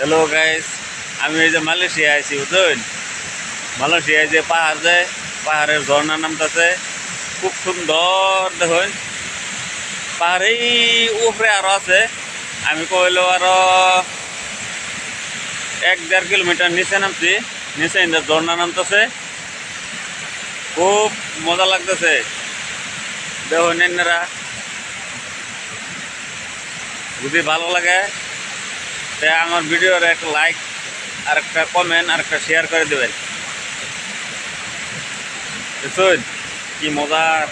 Hello guys আমি এই যে মালয়েশিয়া আইছি বুঝলেন মালয়েশিয়ায় যে পাহাড় যায় পাহাড়ের ঝর্ণা নামতেছে, খুব সুন্দর, দেখুন। পাহাড় এই উপরে আরও আছে। আমি কইলো আরও এক দেড় কিলোমিটার নিচে নামছি, নিচে ইন্দা ঝর্ণা নামতেছে। খুব মজা লাগতেছে। দেখুন, এনারা। যদি ভালো লাগে তা আমার ভিডিওর একটা লাইক আর একটা কমেন্ট আর একটা শেয়ার করে দেবেন। কি মজার।